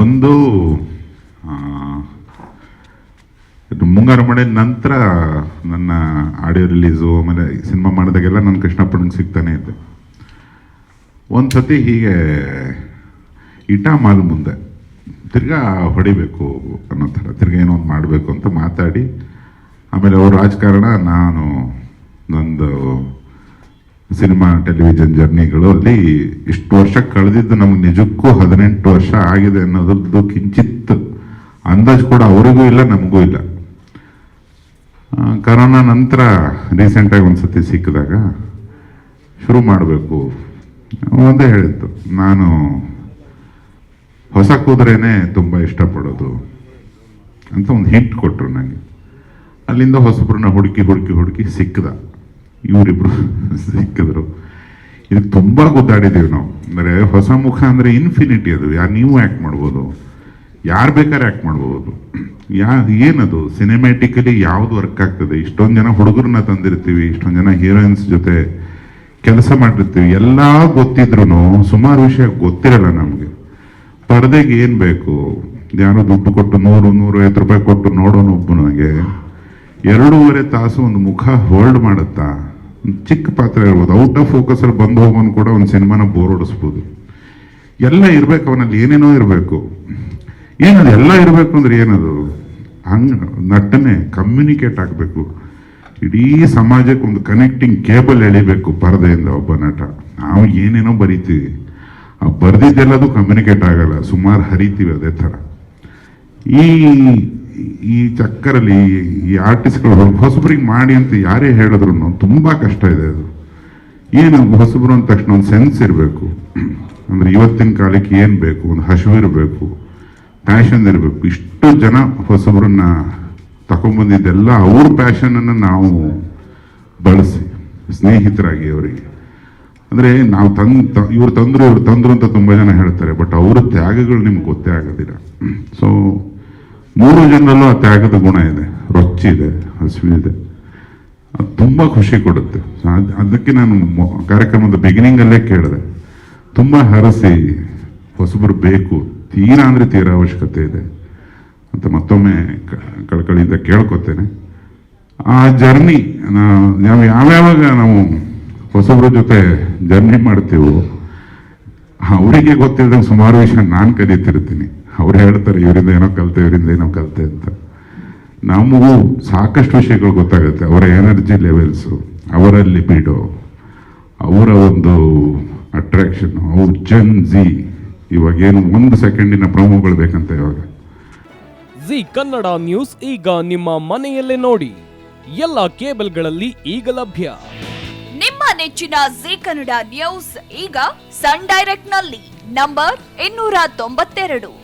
ಒಂದು ಮುಂಗಾರು ಮಾಡಿದ ನಂತರ ನನ್ನ ಆಡಿಯೋ ರಿಲೀಸು, ಆಮೇಲೆ ಸಿನಿಮಾ ಮಾಡಿದಾಗೆಲ್ಲ ನಾನು ಕೃಷ್ಣಪ್ಪನಿಗೆ ಸಿಗ್ತಾನೆ ಇದ್ದೆ. ಒಂದು ಸತಿ ಹೀಗೆ ಇಟಾ ಮಾಲ್ ಮುಂದೆ ತಿರ್ಗಾ ಹೊಡಿಬೇಕು ಅನ್ನೋ ಥರ, ತಿರ್ಗಾ ಏನೋ ಒಂದು ಮಾಡಬೇಕು ಅಂತ ಮಾತಾಡಿ, ಆಮೇಲೆ ಅವರು ರಾಜಕಾರಣ ನಾನು ನಂದು ಸಿನಿಮಾ, ಟೆಲಿವಿಷನ್ ಜರ್ನಿಗಳು, ಅಲ್ಲಿ ಇಷ್ಟು ವರ್ಷ ಕಳೆದಿದ್ದು ನಮ್ಗೆ ನಿಜಕ್ಕೂ ಹದಿನೆಂಟು ವರ್ಷ ಆಗಿದೆ ಅನ್ನೋದ್ರದ್ದು ಕಿಂಚಿತ್ ಅಂದಾಜು ಕೂಡ ಅವರಿಗೂ ಇಲ್ಲ, ನಮಗೂ ಇಲ್ಲ. ಕರೋನಾ ನಂತರ ರೀಸೆಂಟಾಗಿ ಒಂದು ಸತಿ ಸಿಕ್ಕಿದಾಗ ಶುರು ಮಾಡಬೇಕು. ಒಂದೇ ಹೇಳಿತ್ತು ನಾನು ಹೊಸ ಕುದುರೆನೇ ತುಂಬ ಇಷ್ಟಪಡೋದು ಅಂತ ಒಂದು ಹಿಂಟ್ ಕೊಟ್ಟರು ನನಗೆ ಅಲ್ಲಿಂದ ಹೊಸಬ್ರನ್ನ ಹುಡುಕಿ ಹುಡುಕಿ ಹುಡುಕಿ ಸಿಕ್ಕದ. ಇವರಿಬ್ರು ಸಿಕ್ಕಿದ್ರು. ಇದಕ್ಕೆ ತುಂಬ ಗೊತ್ತಾಡಿದ್ದೀವಿ ನಾವು. ಅಂದರೆ ಹೊಸ ಮುಖ ಅಂದರೆ ಇನ್ಫಿನಿಟಿ ಅದು. ಯಾರು ನೀವು ಆ್ಯಕ್ಟ್ ಮಾಡ್ಬೋದು. ಯಾರು ಬೇಕಾದ್ರೆ ಆ್ಯಕ್ಟ್ ಮಾಡ್ಬೋದು. ಯಾ, ಏನದು? ಸಿನಿಮ್ಯಾಟಿಕಲಿ ಯಾವ್ದು ವರ್ಕ್ ಆಗ್ತದೆ? ಇಷ್ಟೊಂದು ಜನ ಹುಡುಗರನ್ನ ತಂದಿರ್ತೀವಿ, ಇಷ್ಟೊಂದು ಜನ ಹೀರೋಯಿನ್ಸ್ ಜೊತೆ ಕೆಲಸ ಮಾಡಿರ್ತೀವಿ. ಎಲ್ಲ ಗೊತ್ತಿದ್ರು ಸುಮಾರು ವಿಷಯ ಗೊತ್ತಿರಲ್ಲ ನಮಗೆ. ಪರದೆಗೆ ಏನು ಬೇಕು? ಯಾರೋ ದುಡ್ಡು ಕೊಟ್ಟು ನೂರು, ನೂರೈವತ್ತು ರೂಪಾಯಿ ಕೊಟ್ಟು ನೋಡೋನು ಒಬ್ಬನಿಗೆ ಎರಡೂವರೆ ತಾಸು ಒಂದು ಮುಖ ಹೋಲ್ಡ್ ಮಾಡುತ್ತಾ? ಚಿಕ್ಕ ಪಾತ್ರ ಇರ್ಬೋದು. ಔಟ್ ಆಫ್ ಫೋಕಸಲ್ಲಿ ಬಂದು ಹೋಗೋನು ಕೂಡ ಒಂದು ಸಿನಿಮಾನ ಬೋರ್ ಹೊಡಿಸ್ಬೋದು. ಎಲ್ಲ ಇರಬೇಕು, ಅವನಲ್ಲಿ ಏನೇನೋ ಇರಬೇಕು. ಏನದು ಎಲ್ಲ ಇರಬೇಕು ಅಂದ್ರೆ ಏನದು? ಹಂಗ ನಟನೆ ಕಮ್ಯುನಿಕೇಟ್ ಆಗಬೇಕು. ಇಡೀ ಸಮಾಜಕ್ಕೆ ಒಂದು ಕನೆಕ್ಟಿಂಗ್ ಕೇಬಲ್ ಎಳಿಬೇಕು ಪರದೆಯಿಂದ ಒಬ್ಬ ನಟ. ನಾವು ಏನೇನೋ ಬರಿತೀವಿ. ಆ ಬರ್ದಿದ್ದೆಲ್ಲದು ಕಮ್ಯುನಿಕೇಟ್ ಆಗಲ್ಲ. ಸುಮಾರು ಹರಿತೀವಿ ಅದೇ ಥರ. ಈ ಈ ಚಕ್ಕರಲ್ಲಿ ಈ ಆರ್ಟಿಸ್ಟ್ಗಳು ಹೊಸಬ್ರಿಗೆ ಮಾಡಿ ಅಂತ ಯಾರೇ ಹೇಳಿದ್ರು ತುಂಬ ಕಷ್ಟ ಇದೆ ಅದು. ಏನು ಹೊಸಬ್ರು ಅಂದ ತಕ್ಷಣ ಒಂದು ಸೆನ್ಸ್ ಇರಬೇಕು. ಅಂದ್ರೆ ಇವತ್ತಿನ ಕಾಲಕ್ಕೆ ಏನು ಬೇಕು? ಒಂದು ಹಸಿವು ಇರಬೇಕು. ಪ್ಯಾಷನ್ ಇರಬೇಕು. ಇಷ್ಟು ಜನ ಹೊಸಬ್ರನ್ನ ತಗೊಂಡ್ಬಂದಿದ್ದೆಲ್ಲ ಅವ್ರ ಪ್ಯಾಷನನ್ನು ನಾವು ಬಳಸಿ, ಸ್ನೇಹಿತರಾಗಿ ಅವರಿಗೆ. ಅಂದರೆ ನಾವು ತಂದು ಇವ್ರು ತಂದರು ಇವ್ರು ತಂದರು ಅಂತ ತುಂಬ ಜನ ಹೇಳ್ತಾರೆ, ಬಟ್ ಅವರ ತ್ಯಾಗಗಳು ನಿಮ್ಗೆ ಗೊತ್ತೇ ಆಗೋದಿಲ್ಲ. ಸೊ ಮೂರು ಜನರಲ್ಲೂ ಆ ತ್ಯಾಗದ ಗುಣ ಇದೆ. ರೊಚ್ಚಿದೆ ಹಸಿವಿದೆ ಅದು ತುಂಬ ಖುಷಿ ಕೊಡುತ್ತೆ. ಅದಕ್ಕೆ ನಾನು ಕಾರ್ಯಕ್ರಮದ ಬಿಗಿನಿಂಗಲ್ಲೇ ಕೇಳಿದೆ. ತುಂಬ ಹರಸಿ, ಹೊಸಬರು ಬೇಕು, ತೀರಾ ಅಂದರೆ ತೀರಾ ಅವಶ್ಯಕತೆ ಇದೆ ಅಂತ ಮತ್ತೊಮ್ಮೆ ಕಳಕಳಿಯಿಂದ ಕೇಳ್ಕೊತೇನೆ. ಆ ಜರ್ನಿ ನಾವು ಯಾವ್ಯಾವಾಗ ನಾವು ಹೊಸಬ್ರ ಜೊತೆ ಜರ್ನಿ ಮಾಡ್ತೀವೋ ಅವರಿಗೆ ಗೊತ್ತಿಲ್ಲದಂಗೆ ಸುಮಾರು ವಿಷಯ ನಾನು ಕಲಿತಿರ್ತೀನಿ. ಅವ್ರು ಹೇಳ್ತಾರೆ ಇವರಿಂದ ಏನೋ ಕಲಿತೆ ಇವರಿಂದ ಏನೋ ಕಲಿತೆ ಅಂತ. ನಮಗೂ ಸಾಕಷ್ಟು ವಿಷಯಗಳು ಗೊತ್ತಾಗುತ್ತೆ. ಅವರ ಎನರ್ಜಿ ಲೆವೆಲ್ಸು ಅವರ ಲಿಪಿಡೋ ಅವರ ಒಂದು ಅಟ್ರಾಕ್ಷನ್ ಅವ್ರ ಜನ್ ಜಿ ಇವಾಗ ಏನು ಒಂದು ಸೆಕೆಂಡಿನ ಪ್ರೊಮೋಗಳು ಬೇಕಂತ ಇವಾಗ. ಜಿ ಕನ್ನಡ ನ್ಯೂಸ್ ಈಗ ನಿಮ್ಮ ಮನೆಯಲ್ಲೇ ನೋಡಿ. ಎಲ್ಲ ಕೇಬಲ್ಗಳಲ್ಲಿ ಈಗ ಲಭ್ಯ. ನಿಮ್ಮ ನೆಚ್ಚಿನ ಜಿ ಕನ್ನಡ ನ್ಯೂಸ್ ಈಗ ಸನ್ ಡೈರೆಕ್ಟ್ನಲ್ಲಿ ನಂಬರ್ ಇನ್ನೂರ ತೊಂಬತ್ತೆರಡು.